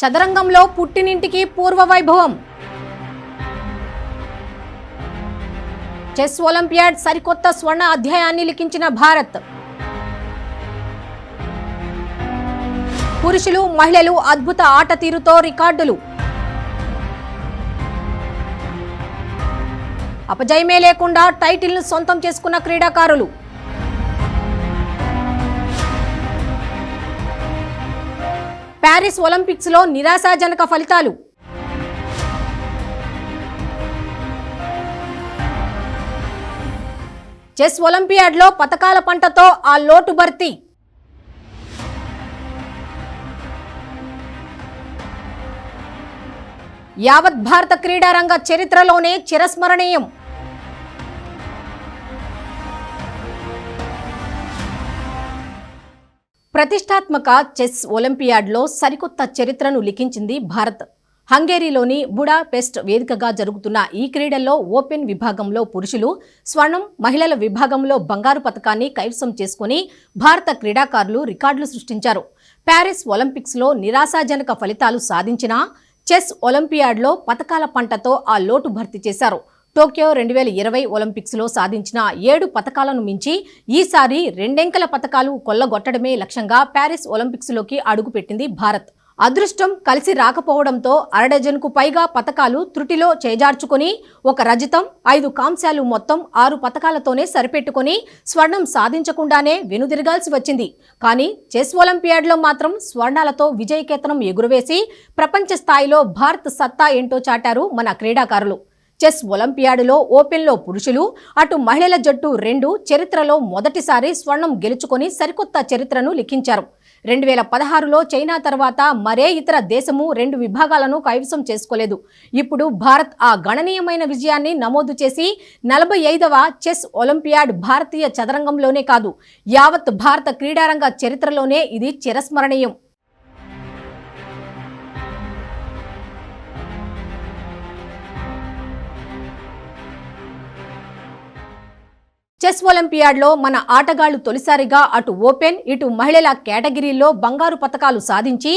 చదరంగంలో పుట్టినింటికి పూర్వ వైభవం. Chess olympiad సరికొత్త స్వర్ణ అధ్యాయాన్ని లిఖించిన భారత్. పురుషులు మహిళలు అద్భుత ఆట తీరుతో రికార్డులు. అపజయమే లేకుండా టైటిల్ను సొంతం చేసుకున్న క్రీడాకారులు. ప్యారిస్ ఒలింపిక్స్లో నిరాశాజనక ఫలితాలు. చెస్ ఒలింపియాడ్లో పథకాల పంటతో ఆ లోటు భర్తీ. యావత్ భారత క్రీడారంగ చరిత్రలోనే చిరస్మరణీయం. ప్రతిష్టాత్మక చెస్ ఒలింపియాడ్లో సరికొత్త చరిత్రను లిఖించింది భారత్. హంగేరీలోని బుడాపెస్ట్ వేదికగా జరుగుతున్న ఈ క్రీడల్లో ఓపెన్ విభాగంలో పురుషులు స్వర్ణం మహిళల విభాగంలో బంగారు పతకాన్ని కైవసం చేసుకుని భారత క్రీడాకారులు రికార్డులు సృష్టించారు. ప్యారిస్ ఒలింపిక్స్లో నిరాశాజనక ఫలితాలు సాధించినా చెస్ ఒలింపియాడ్లో పతకాల పంటతో ఆ లోటు భర్తీ చేశారు. టోక్యో రెండు వేల ఇరవై ఒలింపిక్స్లో సాధించిన ఏడు పథకాలను మించి ఈసారి రెండెంకల పథకాలు కొల్లగొట్టడమే లక్ష్యంగా ప్యారిస్ ఒలింపిక్స్లోకి అడుగుపెట్టింది భారత్. అదృష్టం కలిసి రాకపోవడంతో అరడజన్కు పైగా పథకాలు త్రుటిలో చేజార్చుకొని ఒక రజతం ఐదు కాంస్యాలు మొత్తం ఆరు పథకాలతోనే సరిపెట్టుకొని స్వర్ణం సాధించకుండానే వెనుదిరగాల్సి వచ్చింది. కానీ చెస్ ఒలింపియాడ్లో మాత్రం స్వర్ణాలతో విజయకేతనం ఎగురవేసి ప్రపంచ స్థాయిలో భారత్ సత్తా ఏంటో చాటారు మన క్రీడాకారులు. చెస్ ఒలింపియాడ్లో ఓపెన్లో పురుషులు అటు మహిళల జట్టు రెండు చరిత్రలో మొదటిసారి స్వర్ణం గెలుచుకొని సరికొత్త చరిత్రను లిఖించారు రెండు వేల పదహారులో చైనా తర్వాత మరే ఇతర దేశము రెండు విభాగాలను కైవసం చేసుకోలేదు. ఇప్పుడు భారత్ ఆ గణనీయమైన విజయాన్ని నమోదు చేసి నలభై ఐదవ చెస్ ఒలింపియాడ్ భారతీయ చదరంగంలోనే కాదు యావత్ భారత క్రీడారంగ చరిత్రలోనే ఇది చిరస్మరణీయం. చెస్ ఒలింపియాడ్లో మన ఆటగాళ్ళు తొలిసారిగా అటు ఓపెన్ ఇటు మహిళల కేటగిరీలో బంగారు పతకాలు సాధించి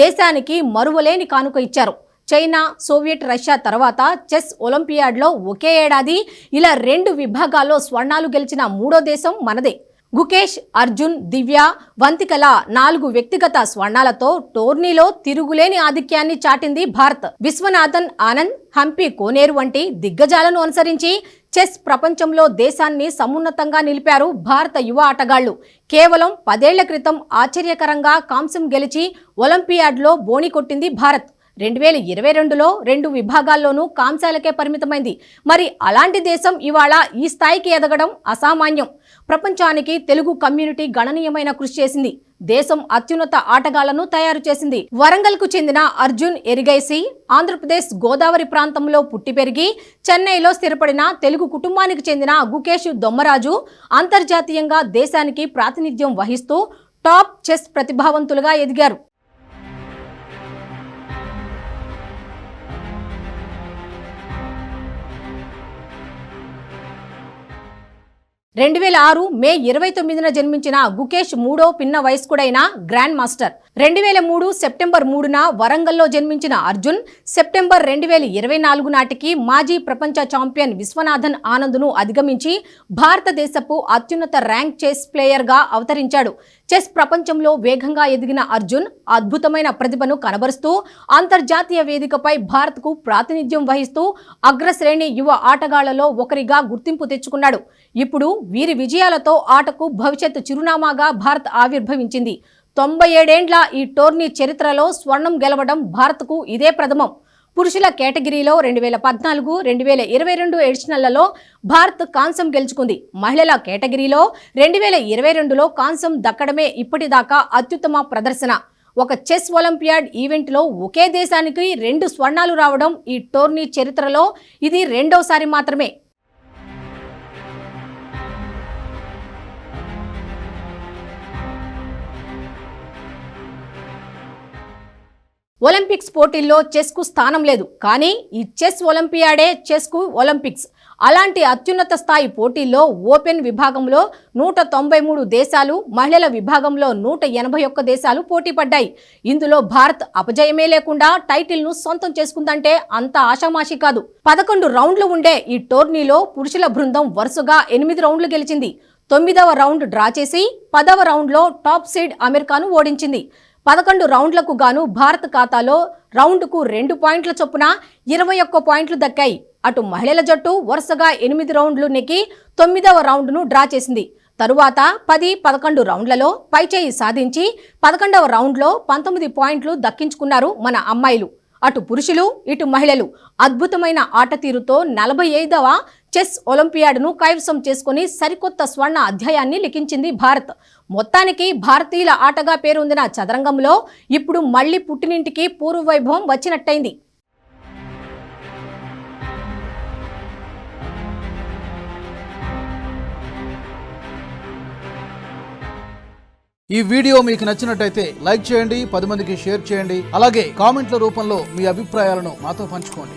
దేశానికి మరువలేని కానుక ఇచ్చారు. చైనా సోవియట్ రష్యా తర్వాత చెస్ ఒలింపియాడ్లో ఒకే ఏడాది ఇలా రెండు విభాగాల్లో స్వర్ణాలు గెలిచిన మూడో దేశం మనదే. గుకేష్ అర్జున్ దివ్య వంతికల నాలుగు వ్యక్తిగత స్వర్ణాలతో టోర్నీలో తిరుగులేని ఆధిక్యాన్ని చాటింది భారత్. విశ్వనాథన్ ఆనంద్ హంపి కోనేరు వంటి దిగ్గజాలను అనుసరించి చెస్ ప్రపంచంలో దేశాన్ని సమున్నతంగా నిలిపారు భారత యువ ఆటగాళ్ళు కేవలం పదేళ్ళ క్రితం ఆశ్చర్యకరంగా కాంస్యం గెలిచి ఒలింపియాడ్లో బోణి కొట్టింది భారత్. రెండు వేల ఇరవై రెండులో రెండు విభాగాల్లోనూ కాంశాలకే పరిమితమైంది. మరి అలాంటి దేశం ఇవాళ ఈ స్థాయికి ఎదగడం అసామాన్యం. ప్రపంచానికి తెలుగు కమ్యూనిటీ గణనీయమైన కృషి చేసింది. దేశం అత్యున్నత ఆటగాళ్ళను తయారు చేసింది. వరంగల్కు చెందిన అర్జున్ ఎరిగైసి ఆంధ్రప్రదేశ్ గోదావరి ప్రాంతంలో పుట్టి పెరిగి చెన్నైలో స్థిరపడిన తెలుగు కుటుంబానికి చెందిన గుకేష్ దొమ్మరాజు అంతర్జాతీయంగా దేశానికి ప్రాతినిధ్యం వహిస్తూ టాప్ చెస్ ప్రతిభావంతులుగా ఎదిగారు. రెండు వేల ఆరు మే ఇరవై తొమ్మిదిన జన్మించిన గుకేష్ మూడో పిన్న వయస్కుడైన గ్రాండ్ మాస్టర్. రెండు వేల మూడు సెప్టెంబర్ మూడున వరంగల్లో జన్మించిన అర్జున్ సెప్టెంబర్ రెండు వేల ఇరవై నాలుగు నాటికి మాజీ ప్రపంచ ఛాంపియన్ విశ్వనాథన్ ఆనంద్ను అధిగమించి భారతదేశపు అత్యున్నత ర్యాంక్ చెస్ ప్లేయర్గా అవతరించాడు. చెస్ ప్రపంచంలో వేగంగా ఎదిగిన అర్జున్ అద్భుతమైన ప్రతిభను కనబరుస్తూ అంతర్జాతీయ వేదికపై భారత్కు ప్రాతినిధ్యం వహిస్తూ అగ్రశ్రేణి యువ ఆటగాళ్ళలో ఒకరిగా గుర్తింపు తెచ్చుకున్నాడు. ఇప్పుడు వీరి విజయాలతో ఆటకు భవిష్యత్ చిరునామాగా భారత్ ఆవిర్భవించింది. తొంభై ఏడేండ్ల ఈ టోర్నీ చరిత్రలో స్వర్ణం గెలవడం భారత్కు ఇదే ప్రథమం. పురుషుల కేటగిరీలో రెండు వేల పద్నాలుగు రెండు వేల ఇరవై రెండు ఎడిషనళ్ళలో భారత్ కాంసం గెలుచుకుంది. మహిళల కేటగిరీలో రెండు వేల ఇరవై రెండులో కాంసం దక్కడమే ఇప్పటిదాకా అత్యుత్తమ ప్రదర్శన. ఒక చెస్ ఒలింపియాడ్ ఈవెంట్లో ఒకే దేశానికి రెండు స్వర్ణాలు రావడం ఈ టోర్నీ చరిత్రలో ఇది రెండోసారి మాత్రమే. ఒలింపిక్స్ పోటీల్లో చెస్కు స్థానం లేదు. కానీ ఈ చెస్ ఒలింపియాడే చెస్కు ఒలింపిక్స్. అలాంటి అత్యున్నత స్థాయి పోటీల్లో ఓపెన్ విభాగంలో నూట తొంభై మూడు దేశాలు మహిళల విభాగంలో నూట ఎనభై ఒక్క దేశాలు పోటీ పడ్డాయి. ఇందులో భారత్ అపజయమే లేకుండా టైటిల్ను సొంతం చేసుకుందంటే అంత ఆషామాషి కాదు. పదకొండు రౌండ్లు ఉండే ఈ టోర్నీలో పురుషుల బృందం వరుసగా ఎనిమిది రౌండ్లు గెలిచింది. తొమ్మిదవ రౌండ్ డ్రా చేసి పదవ రౌండ్లో టాప్ సీడ్ అమెరికాను ఓడించింది. పదకొండు రౌండ్లకు గాను భారత్ ఖాతాలో రౌండ్కు రెండు పాయింట్ల చొప్పున ఇరవై ఒక్క పాయింట్లు దక్కాయి. అటు మహిళల జట్టు వరుసగా ఎనిమిది రౌండ్లు నెక్కి తొమ్మిదవ రౌండ్ను డ్రా చేసింది. తరువాత పది పదకొండు రౌండ్లలో పైచేయి సాధించి పదకొండవ రౌండ్లో పంతొమ్మిది పాయింట్లు దక్కించుకున్నారు మన అమ్మాయిలు. అటు పురుషులు ఇటు మహిళలు. అద్భుతమైన ఆట తీరుతో నలభై ఐదవ చెస్ ఒలింపియాడ్ను కైవసం చేసుకుని సరికొత్త స్వర్ణ అధ్యాయాన్ని లిఖించింది భారత్. మొత్తానికి భారతీయుల ఆటగా పేరొందిన చదరంగంలో ఇప్పుడు మళ్ళీ పుట్టినింటికి పూర్వవైభవం వచ్చినట్టయింది. ఈ వీడియో మీకు నచ్చినట్టయితే లైక్ చేయండి పది మందికి షేర్ చేయండి అలాగే కామెంట్ల రూపంలో మీ అభిప్రాయాలను మాతో పంచుకోండి.